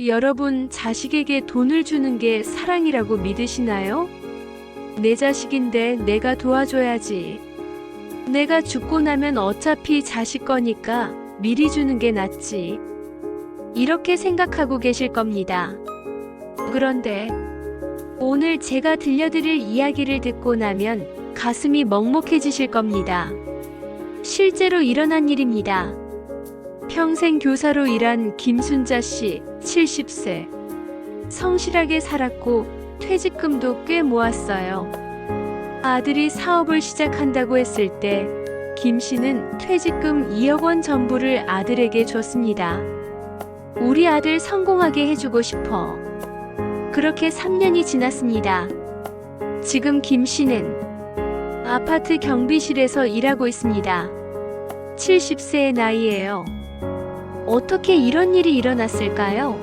여러분, 자식에게 돈을 주는 게 사랑이라고 믿으시나요? 내 자식인데 내가 도와줘야지. 내가 죽고 나면 어차피 자식 거니까 미리 주는 게 낫지. 이렇게 생각하고 계실 겁니다. 그런데 오늘 제가 들려드릴 이야기를 듣고 나면 가슴이 먹먹해지실 겁니다. 실제로 일어난 일입니다. 평생 교사로 일한 김순자 씨, 70세. 성실하게 살았고 퇴직금도 꽤 모았어요. 아들이 사업을 시작한다고 했을 때 김 씨는 퇴직금 2억 원 전부를 아들에게 줬습니다. 우리 아들 성공하게 해주고 싶어. 그렇게 3년이 지났습니다. 지금 김 씨는 아파트 경비실에서 일하고 있습니다. 70세의 나이에요. 어떻게 이런 일이 일어났을까요?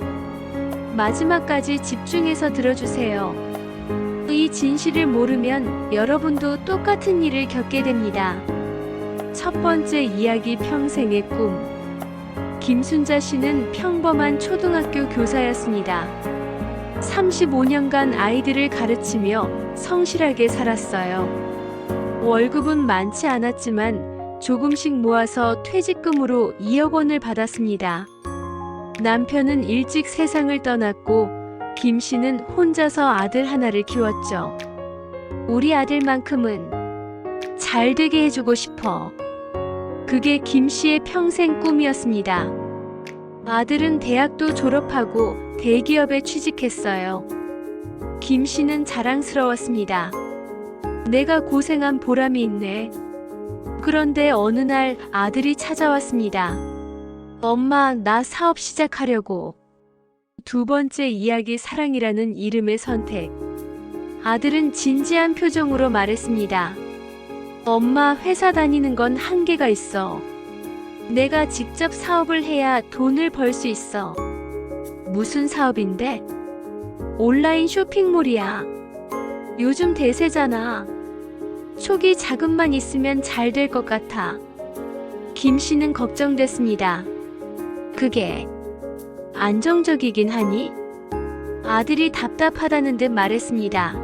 마지막까지 집중해서 들어주세요. 이 진실을 모르면 여러분도 똑같은 일을 겪게 됩니다. 첫 번째 이야기 평생의 꿈. 김순자 씨는 평범한 초등학교 교사였습니다. 35년간 아이들을 가르치며 성실하게 살았어요. 월급은 많지 않았지만 조금씩 모아서 퇴직금으로 2억 원을 받았습니다. 남편은 일찍 세상을 떠났고 김 씨는 혼자서 아들 하나를 키웠죠. 우리 아들만큼은 잘 되게 해주고 싶어. 그게 김 씨의 평생 꿈이었습니다. 아들은 대학도 졸업하고 대기업에 취직했어요. 김 씨는 자랑스러웠습니다. 내가 고생한 보람이 있네. 그런데 어느 날 아들이 찾아왔습니다. 엄마, 나 사업 시작하려고. 두 번째 이야기 사랑이라는 이름의 선택. 아들은 진지한 표정으로 말했습니다. 엄마, 회사 다니는 건 한계가 있어. 내가 직접 사업을 해야 돈을 벌 수 있어. 무슨 사업인데? 온라인 쇼핑몰이야. 요즘 대세잖아. 초기 자금만 있으면 잘 될 것 같아. 김 씨는 걱정됐습니다. 그게 안정적이긴 하니? 아들이 답답하다는 듯 말했습니다.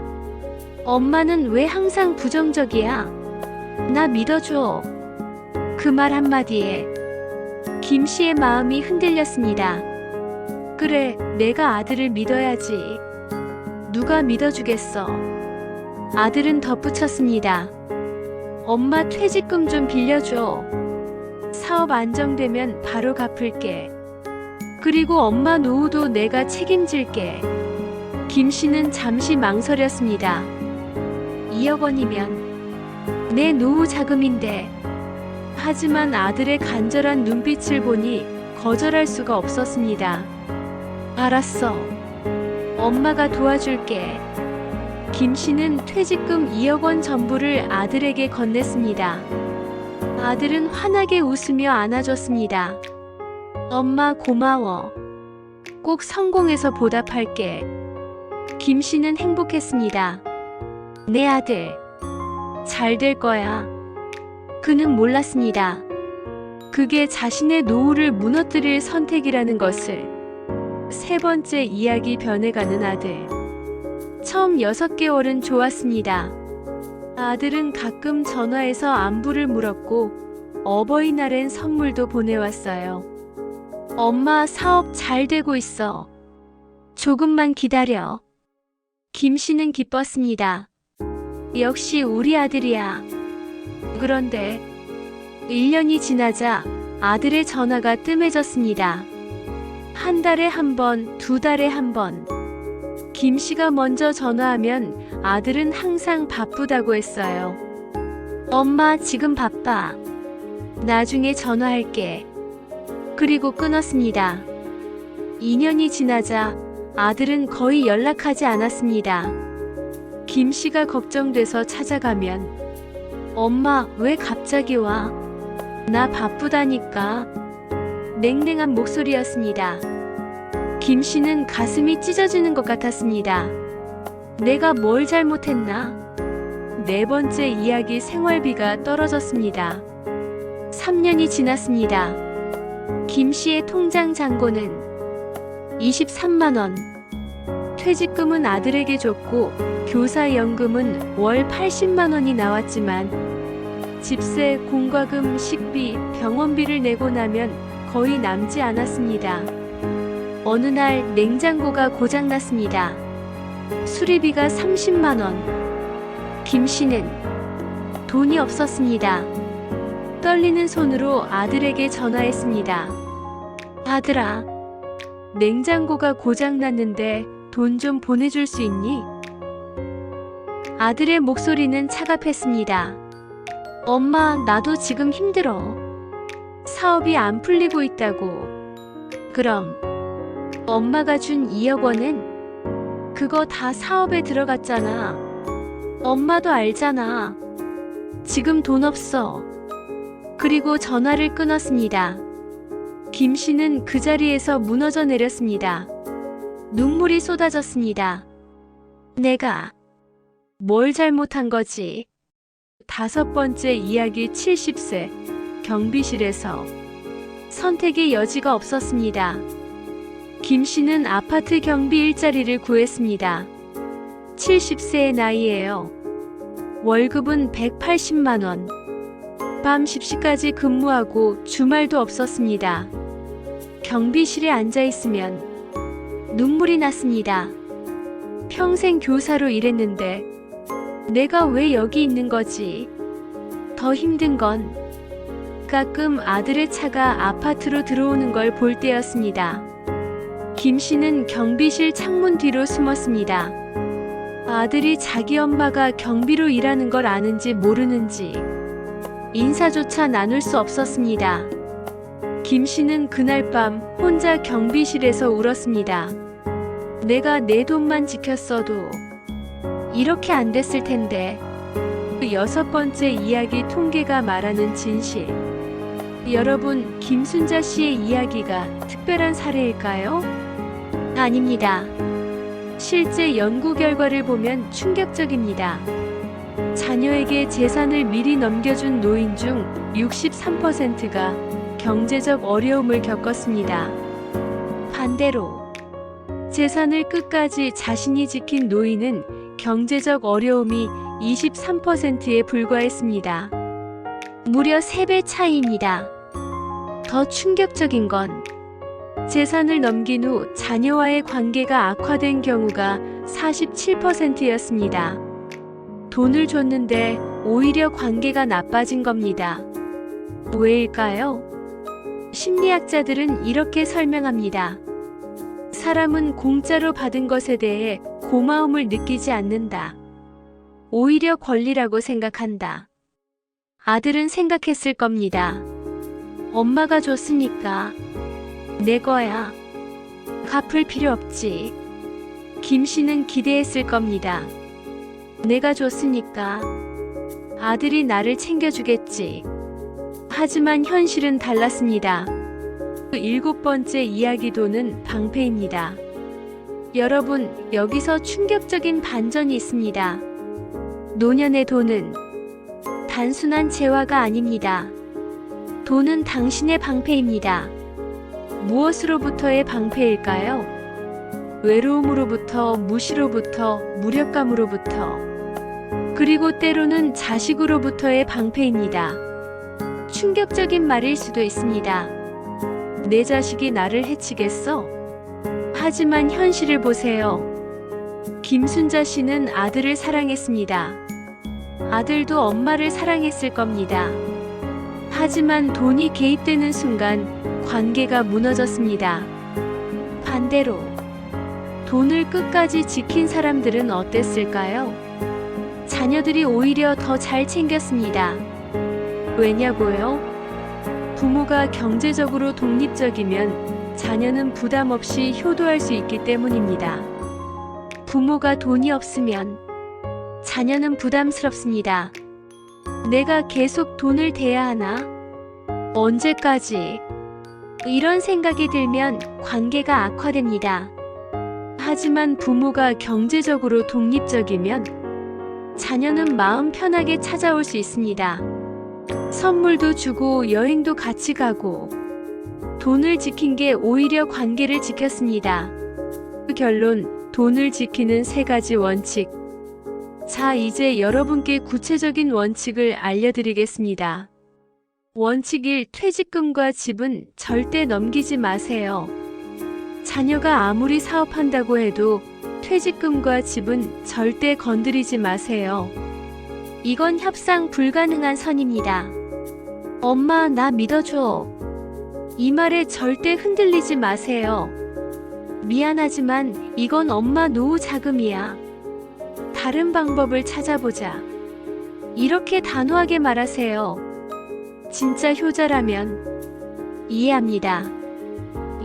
엄마는 왜 항상 부정적이야? 나 믿어줘. 그 말 한마디에 김 씨의 마음이 흔들렸습니다. 그래, 내가 아들을 믿어야지. 누가 믿어주겠어? 아들은 덧붙였습니다. 엄마 퇴직금 좀 빌려줘. 사업 안정되면 바로 갚을게. 그리고 엄마 노후도 내가 책임질게. 김 씨는 잠시 망설였습니다. 2억 원이면 내 노후 자금인데. 하지만 아들의 간절한 눈빛을 보니 거절할 수가 없었습니다. 알았어. 엄마가 도와줄게. 김 씨는 퇴직금 2억 원 전부를 아들에게 건넸습니다. 아들은 환하게 웃으며 안아줬습니다. 엄마 고마워. 꼭 성공해서 보답할게. 김 씨는 행복했습니다. 내 아들. 잘 될 거야. 그는 몰랐습니다. 그게 자신의 노후를 무너뜨릴 선택이라는 것을. 세 번째 이야기 변해가는 아들. 처음 6개월은 좋았습니다. 아들은 가끔 전화해서 안부를 물었고 어버이날엔 선물도 보내왔어요. 엄마 사업 잘 되고 있어. 조금만 기다려. 김 씨는 기뻤습니다. 역시 우리 아들이야. 그런데 1년이 지나자 아들의 전화가 뜸해졌습니다. 한 달에 한 번, 두 달에 한 번. 김 씨가 먼저 전화하면 아들은 항상 바쁘다고 했어요. 엄마, 지금 바빠. 나중에 전화할게. 그리고 끊었습니다. 2년이 지나자 아들은 거의 연락하지 않았습니다. 김 씨가 걱정돼서 찾아가면 엄마, 왜 갑자기 와? 나 바쁘다니까. 냉랭한 목소리였습니다. 김 씨는 가슴이 찢어지는 것 같았습니다. 내가 뭘 잘못했나? 네 번째 이야기 생활비가 떨어졌습니다. 3년이 지났습니다. 김 씨의 통장 잔고는 23만 원. 퇴직금은 아들에게 줬고 교사 연금은 월 80만 원이 나왔지만 집세, 공과금, 식비, 병원비를 내고 나면 거의 남지 않았습니다. 어느 날 냉장고가 고장났습니다. 수리비가 30만 원. 김 씨는 돈이 없었습니다. 떨리는 손으로 아들에게 전화했습니다. 아들아, 냉장고가 고장났는데 돈 좀 보내줄 수 있니? 아들의 목소리는 차갑했습니다. 엄마, 나도 지금 힘들어. 사업이 안 풀리고 있다고. 그럼, 엄마가 준 2억 원은? 그거 다 사업에 들어갔잖아. 엄마도 알잖아. 지금 돈 없어. 그리고 전화를 끊었습니다. 김 씨는 그 자리에서 무너져 내렸습니다. 눈물이 쏟아졌습니다. 내가 뭘 잘못한 거지? 다섯 번째 이야기 70세 경비실에서 선택의 여지가 없었습니다. 김 씨는 아파트 경비 일자리를 구했습니다. 70세의 나이에요. 월급은 180만 원. 밤 10시까지 근무하고 주말도 없었습니다. 경비실에 앉아 있으면 눈물이 났습니다. 평생 교사로 일했는데 내가 왜 여기 있는 거지? 더 힘든 건 가끔 아들의 차가 아파트로 들어오는 걸 볼 때였습니다. 김 씨는 경비실 창문 뒤로 숨었습니다. 아들이 자기 엄마가 경비로 일하는 걸 아는지 모르는지 인사조차 나눌 수 없었습니다. 김 씨는 그날 밤 혼자 경비실에서 울었습니다. 내가 내 돈만 지켰어도 이렇게 안 됐을 텐데. 그 여섯 번째 이야기 통계가 말하는 진실. 여러분, 김순자 씨의 이야기가 특별한 사례일까요? 아닙니다. 실제 연구 결과를 보면 충격적입니다. 자녀에게 재산을 미리 넘겨준 노인 중 63%가 경제적 어려움을 겪었습니다. 반대로 재산을 끝까지 자신이 지킨 노인은 경제적 어려움이 23%에 불과했습니다. 무려 3배 차이입니다. 더 충격적인 건 재산을 넘긴 후 자녀와의 관계가 악화된 경우가 47%였습니다. 돈을 줬는데 오히려 관계가 나빠진 겁니다. 왜일까요? 심리학자들은 이렇게 설명합니다. 사람은 공짜로 받은 것에 대해 고마움을 느끼지 않는다. 오히려 권리라고 생각한다. 아들은 생각했을 겁니다. 엄마가 줬으니까 내 거야. 갚을 필요 없지. 김 씨는 기대했을 겁니다. 내가 줬으니까 아들이 나를 챙겨주겠지. 하지만 현실은 달랐습니다. 그 일곱 번째 이야기도는 방패입니다. 여러분, 여기서 충격적인 반전이 있습니다. 노년의 돈은 단순한 재화가 아닙니다. 돈은 당신의 방패입니다. 무엇으로부터의 방패일까요? 외로움으로부터, 무시로부터, 무력감으로부터, 그리고 때로는 자식으로부터의 방패입니다. 충격적인 말일 수도 있습니다. 내 자식이 나를 해치겠어? 하지만 현실을 보세요. 김순자 씨는 아들을 사랑했습니다. 아들도 엄마를 사랑했을 겁니다. 하지만 돈이 개입되는 순간 관계가 무너졌습니다. 반대로 돈을 끝까지 지킨 사람들은 어땠을까요? 자녀들이 오히려 더 잘 챙겼습니다. 왜냐고요? 부모가 경제적으로 독립적이면 자녀는 부담 없이 효도할 수 있기 때문입니다. 부모가 돈이 없으면 자녀는 부담스럽습니다. 내가 계속 돈을 대야 하나? 언제까지? 이런 생각이 들면 관계가 악화됩니다. 하지만 부모가 경제적으로 독립적이면 자녀는 마음 편하게 찾아올 수 있습니다. 선물도 주고 여행도 같이 가고 돈을 지킨 게 오히려 관계를 지켰습니다. 그 결론, 돈을 지키는 세 가지 원칙. 자, 이제 여러분께 구체적인 원칙을 알려드리겠습니다. 원칙 1. 퇴직금과 집은 절대 넘기지 마세요. 자녀가 아무리 사업한다고 해도 퇴직금과 집은 절대 건드리지 마세요. 이건 협상 불가능한 선입니다. 엄마, 나 믿어줘. 이 말에 절대 흔들리지 마세요. 미안하지만 이건 엄마 노후 자금이야. 다른 방법을 찾아보자. 이렇게 단호하게 말하세요. 진짜 효자라면 이해합니다.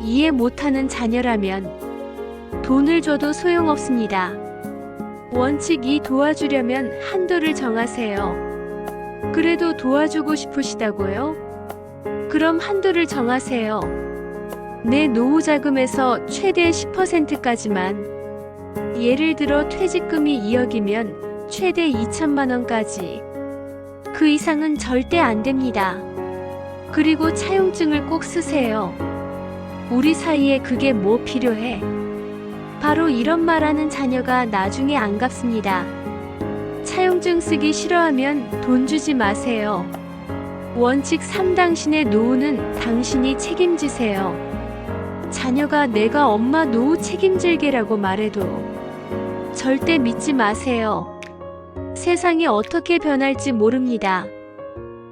이해 못하는 자녀라면 돈을 줘도 소용없습니다. 원칙 2 도와주려면 한도를 정하세요. 그래도 도와주고 싶으시다고요? 그럼 한도를 정하세요. 내 노후 자금에서 최대 10%까지만. 예를 들어 퇴직금이 2억이면 최대 2천만 원까지. 그 이상은 절대 안 됩니다. 그리고 차용증을 꼭 쓰세요. 우리 사이에 그게 뭐 필요해? 바로 이런 말하는 자녀가 나중에 안 갚습니다. 차용증 쓰기 싫어하면 돈 주지 마세요. 원칙 3 당신의 노후는 당신이 책임지세요. 자녀가 내가 엄마 노후 책임질게라고 말해도 절대 믿지 마세요. 세상이 어떻게 변할지 모릅니다.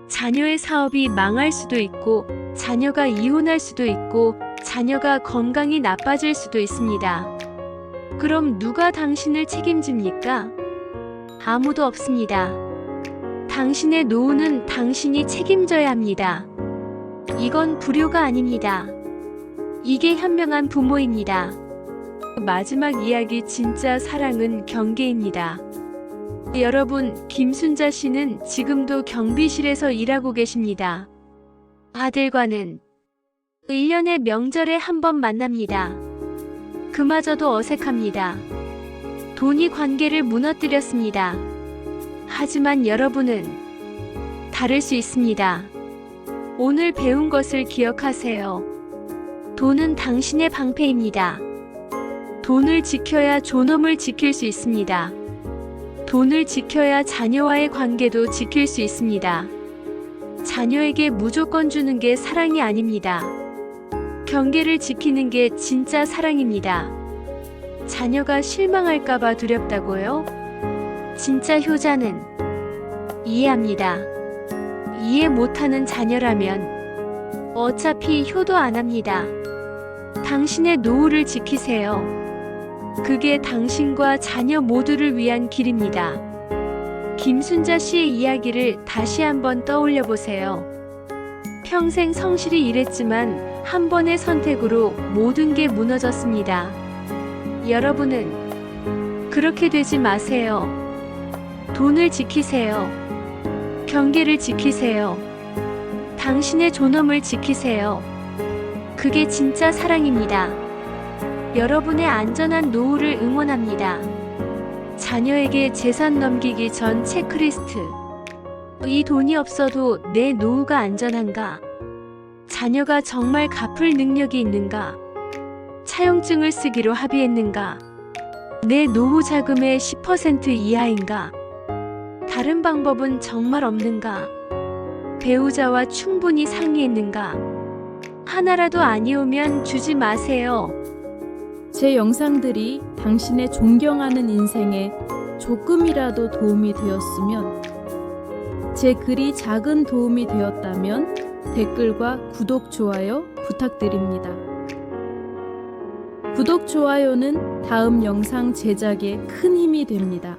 자녀의 사업이 망할 수도 있고, 자녀가 이혼할 수도 있고, 자녀가 건강이 나빠질 수도 있습니다. 그럼 누가 당신을 책임집니까? 아무도 없습니다. 당신의 노후는 당신이 책임져야 합니다. 이건 불효가 아닙니다. 이게 현명한 부모입니다. 마지막 이야기 진짜 사랑은 경계입니다. 여러분, 김순자 씨는 지금도 경비실에서 일하고 계십니다. 아들과는 1년의 명절에 한 번 만납니다. 그마저도 어색합니다. 돈이 관계를 무너뜨렸습니다. 하지만 여러분은 다를 수 있습니다. 오늘 배운 것을 기억하세요. 돈은 당신의 방패입니다. 돈을 지켜야 존엄을 지킬 수 있습니다. 돈을 지켜야 자녀와의 관계도 지킬 수 있습니다. 자녀에게 무조건 주는 게 사랑이 아닙니다. 경계를 지키는 게 진짜 사랑입니다. 자녀가 실망할까봐 두렵다고요? 진짜 효자는 이해합니다. 이해 못하는 자녀라면 어차피 효도 안 합니다. 당신의 노후를 지키세요. 그게 당신과 자녀 모두를 위한 길입니다. 김순자 씨의 이야기를 다시 한번 떠올려 보세요. 평생 성실히 일했지만 한 번의 선택으로 모든 게 무너졌습니다. 여러분은 그렇게 되지 마세요. 돈을 지키세요. 경계를 지키세요. 당신의 존엄을 지키세요. 그게 진짜 사랑입니다. 여러분의 안전한 노후를 응원합니다. 자녀에게 재산 넘기기 전 체크리스트. 이 돈이 없어도 내 노후가 안전한가? 자녀가 정말 갚을 능력이 있는가? 차용증을 쓰기로 합의했는가? 내 노후 자금의 10% 이하인가? 다른 방법은 정말 없는가? 배우자와 충분히 상의했는가? 하나라도 아니오면 주지 마세요. 제 영상들이 당신의 존경하는 인생에 조금이라도 도움이 되었으면, 제 글이 작은 도움이 되었다면 댓글과 구독, 좋아요 부탁드립니다. 구독, 좋아요는 다음 영상 제작에 큰 힘이 됩니다.